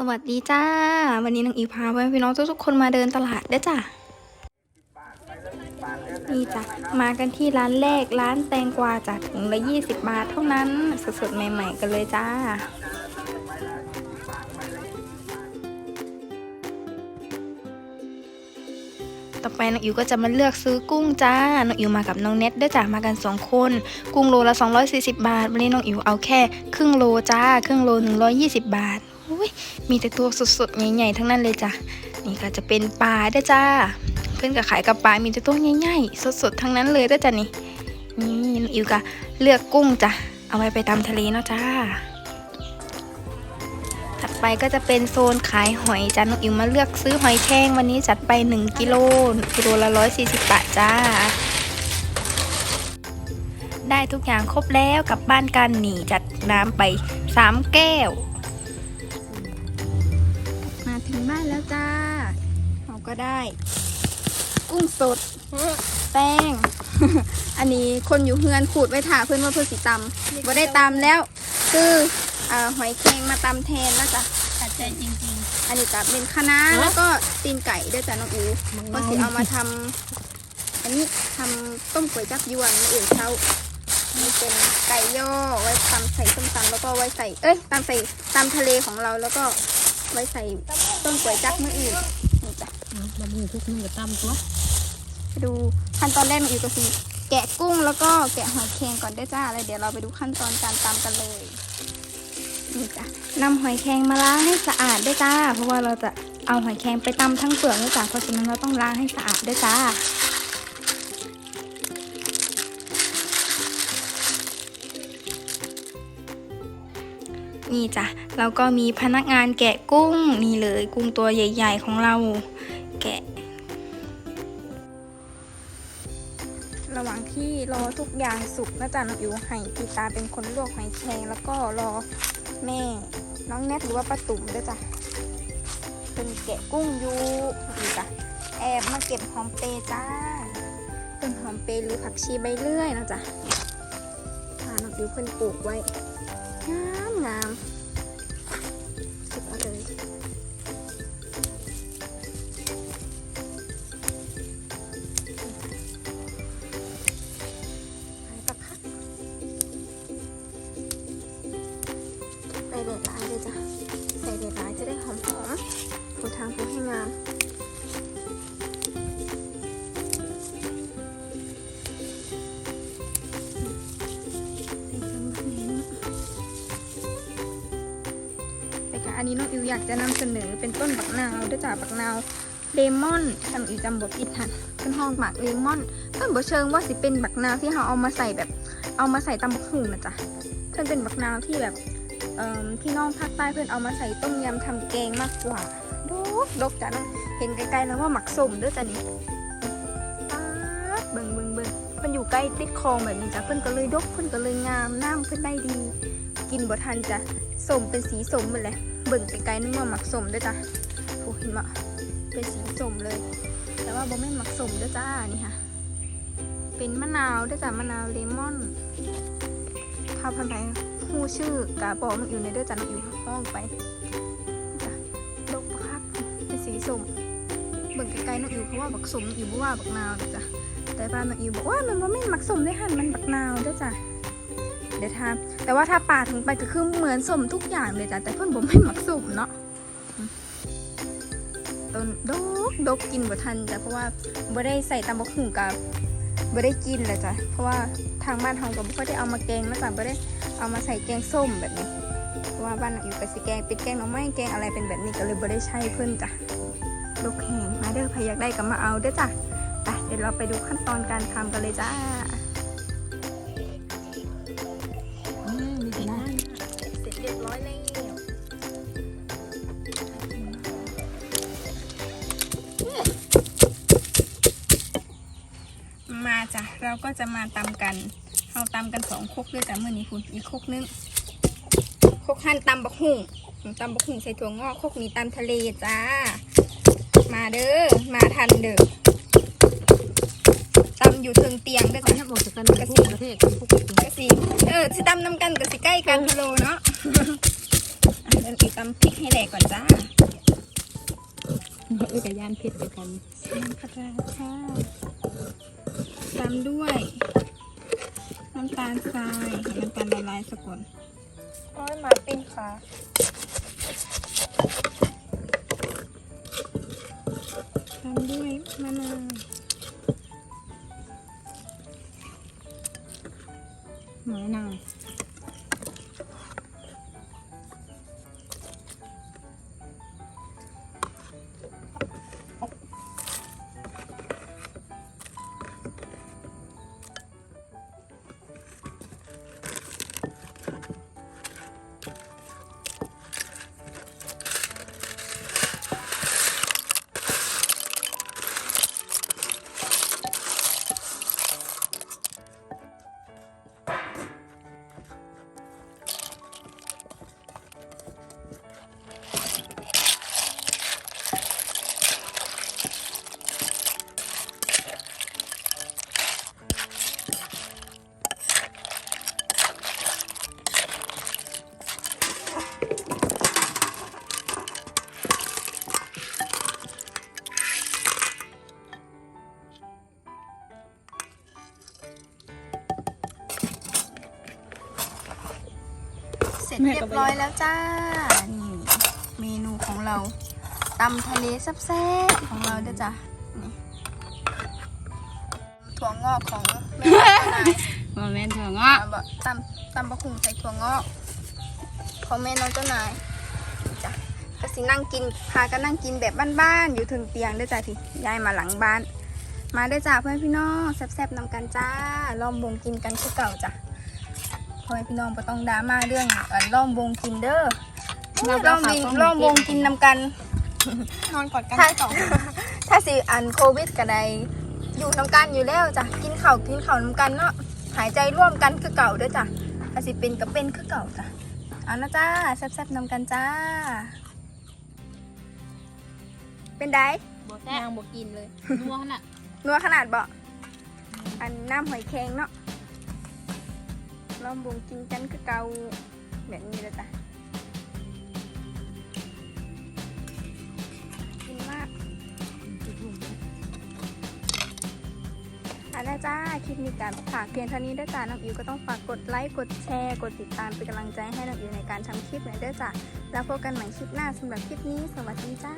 สวัสดีจ้า วันนี้น้องอิวพาพ่อแม่พี่น้องทุกๆคนมาเดินตลาดเด้จ้ะนี่จ้ะมากันที่ร้านแรกร้านแตงกวาจ้ะถุงละ20 บาทเท่านั้นสดๆใหม่ ๆ กันเลยจ้าต่อไปน้องอิวก็จะมาเลือกซื้อกุ้งจ้า น้องอิวมากับน้องเน็ตด้วยจ้ะมากันสองคน กุ้งโลละ 240 บาท วันนี้น้องอิวเอาแค่ ครึ่งโลจ้า ครึ่งโล 120 บาท มีแต่ตัวสดๆใหญ่ๆทั้งนั้นเลยจ้ะ นี่ก็จะเป็นปลาด้วยจ้า เพื่อนก็ขายกับปลา มีแต่ตัวใหญ่ๆสดๆทั้งนั้นเลยด้จ้ะนี่ นี่น้องอิวก็เลือกกุ้งจ้ะ เอาไว้ไปตามทะเลเนาะจ้า ถัดไปก็จะเป็นโซนขายหอยจ้าน้องอิวมาเลือกซื้อหอยแครงวันนี้จัดไป 1กิโลกิโลละ140บาทจ้าได้ทุกอย่างครบแล้วกลับบ้านกันหนีจัดน้ำไป 3 แก้ว มาถึงบ้านแล้วจ้า เราก็ได้ กุ้งสด แป้ง อันนี้คนอยู่เฮือนขูดไว้ถ่าเพื่อนว่าเพื่อนสิตำบ่ได้ตำแล้ว คืออ่าหอยแครงมาตำแทนนะจ๊ะขัดใจจริงอันนี้จะเป็นคะน้าแล้วก็ตีนไก่ด้วยจ้ะน้องอูก็สิเอามาทำอันนี้ทำต้มก๋วยจับยวนมาอื่นเช้า นี่เป็นไก่ย่อไว้ตำใส่ส้มตำแล้วก็ไว้ใส่ เอ้ยตำใส่ตำทะเลของเราแล้วก็ไว้ใส่ต้มก๋วยจับมืออื่นนี่จ้ะๆบะหมี่ทุกมือกับตำตัวไปดูขั้นตอนแรกน้องอูก็สิแกะกุ้งแล้วก็แกะหอยแครงก่อนได้วยจ้าแล้วเดี๋ยวเราไปดูขั้นตอนการตำกันเลยนี่จ้ะนำหอยแครงมาล้างให้สะอาดด้วยจ้า เพราะว่าเราจะเอาหอยแครงไปตำทั้งเปลือกด้วยจ้าเพราะฉะนั้นเราต้องล้างให้สะอาดด้วยจ้า นี่จ้ะเราก็มีพนักงานแกะกุ้งนี่เลยกุ้งตัวใหญ่ ๆ ของเราแกะ ระหว่างที่รอทุกอย่างสุกนะจ๊ะน้องอิ๋วให้กีตาเป็นคนลวกหอยแครงแล้วก็รอแม่ น้องแนทหรือว่าป้าตุ่มด้วยจ้ะเป็นแกะกุ้งอยู่นี่จ้ะแอบมาเก็บหอมเปรจ้าเป็นหอมเปรหรือผักชีใบเลื่อยนะจ๊ะทาน้องอิ๋วเพิ่นปลูกไว้า นี้น้องอิวอยากจะนำเสนอเป็นต้นบักนาวด้วยจ้าบักนาวเลมอนทำอิวจำบอกผิดหันเป็นห้องหมักเลมอนเพิ่อนบอกเชิงว่าสิเป็นบักนาวที่เขาเอามาใส่แบบ เอามาใส่ตำบักหุ่งนะจ๊ะเพิ่อนเป็นบักนาวที่แบบพี่น้องภาคใต้เพิ่อนเอามาใส่ต้มยำทำแกงมากกว่าดกดกจ้ะน้องเห็นไกลๆแล้วว่าหมักสมด้วยจ้ะนี่ป๊าดเบิ่งเบิ่งเบิ่งมันอยู่ใกล้ติดคลองแบบนี้จ้ะเพิ่อนก็เลยดกเพิ่อนก็เลยงามน้ำเพิ่อนได้ดี กินบ่ทันจ้ะสมเป็นสีสมหมดเลย เบิ่งไกลๆนึกว่าหมักสมด้วยจ้ะโอ้เห็นมะเป็นสีสมเลย แต่ว่าบ่แม่หมักสมด้วยจ้านี่ค่ะ เป็นมะนาวด้วยจ้ะมะนาวเลมอนถ้าพันไปฮู้ชื่อกาบอกมันอยู่ในเด้อจ้ะน้องอยู่ห้องไปจ้ะดกปะครับเป็นสีสมเบิ่งไกลๆน้องอิวเพราะว่าบักสมน้องอิวบ่ว่าบักนาวด้อจ้ะแต่บ้านน้องอิวบอกว่ามันบ่แม่หมักสมได้หันมันบักนาวด้อจ้ะ เดี๋ยวทาแต่ว่าถ้าปาดถึงไปก็คือเหมือนสมทุกอย่างเลยจ้ะแต่เพื่อนผมไม่หมักสมเนาะต้นดกดกกินบ่ทันจ้ะเพราะว่าบ่ได้ใส่ตำบักหุ่งกับบ่ได้กินเลยจ้ะเพราะว่าทางบ้านเฮาก็บ่ค่อยได้เอามาแกงนะจ้ะบ่ได้เอามาใส่แกงส้มแบบนี้เพราะว่าบ้านอยู่กับสิแกงเป็นแกงหน่อไม้แกงอะไรเป็นแบบนี้ก็เลยบ่ได้ใช้เพิ่นจ้ะดกแห้งมาเด้อใครอยากได้ก็มาเอาเด้อจ้ะไปเดี๋ยวเราไปดูขั้นตอนการทำกันเลยจ้า จ้ะเราก็จะมาตำกันเราตำกันสองครกด้วยจ้ะเมื่อนี้คุณอีกครกนึงครกหั่นตำบักหุ่งตำบักหุ่งใส่ถั่วงอกครกนี้ตำทะเลจ้า มาเด้อมาทันเด้อตำอยู่เทิงเตียงด้วยก่อนจ้ะถ้าบอกจะกันพวกประเทศพวกกะสิเออสิตำน้ำกันกะสิใกล้กันพะโลเนาะอะเดี๋ยวอีกตำพริกให้แหลกก่อนจ้าเออกระยานเผ็ดไปกันน้ำปลาร้าค่ะ ตามด้วย น้ำตาลทรายให้น้ำตาลละลายสะก่อนโอ้ยหมาปิ้นค่ะตามด้วยมะนาว จเรียบร้อยแล้วจ้า นี่เมนูของเราตำทะเลแซ่บๆของเราเด้อจ้ะนี่ถั่วงอกของแม่เจ้านายมาแม่นเถอะเงาะอะบะตำตำบะคุงใส่ถั่วงอกของแม่น้องเจ้านายจ้ะก็สินั่งกินพากันนั่งกินแบบบ้านๆอยู่ถึงเตียงเด้อจ้ะพี่ย้ายมาหลังบ้าน มาเด้อจ้าเพื่อนพี่น้องแซ่บๆนำกันจ้าล้อมวงกินกันคือเก่าจ้ะ พ่อแม่พี่น้องก็ต้องดราม่าเรื่องเอ่อล้อมวงกินเด้อล้อมวงล้อมวงกินนำกัน นอนกอดกันถ้าถ้าสิอันโควิดกันใดอยู่นำกันอยู่แล้วจ้ะกินข้าวกินข้าวนำกันเนาะหายใจร่วมกันคือเก่าเด้อจ้ะถ้าสิเป็นก็เป็นคือเก่าจ้ะเอานะจ้าแซ่บๆนำกันจ้า เป็นไดบแซ่บบกินเลยนัวขนาดนัวขนาดบ่อันน้ำหอยแครงเนาะ ล้อมวงกินกันคือเกาแบบนี้เลยจ้ะกินมากค่ะแล้จ้าคลิปนี้การฝากเพียงเท่านี้ด้อจ้าน้องอิวก็ต้องฝากกดไลค์กดแชร์ กดติดตามเป็นกำลังใจให้น้องอิวในการทำคลิปหน่อยด้อจ้าแล้วพบกันใหม่คลิปหน้าสำหรับคลิปนี้ สวัสดีจ้า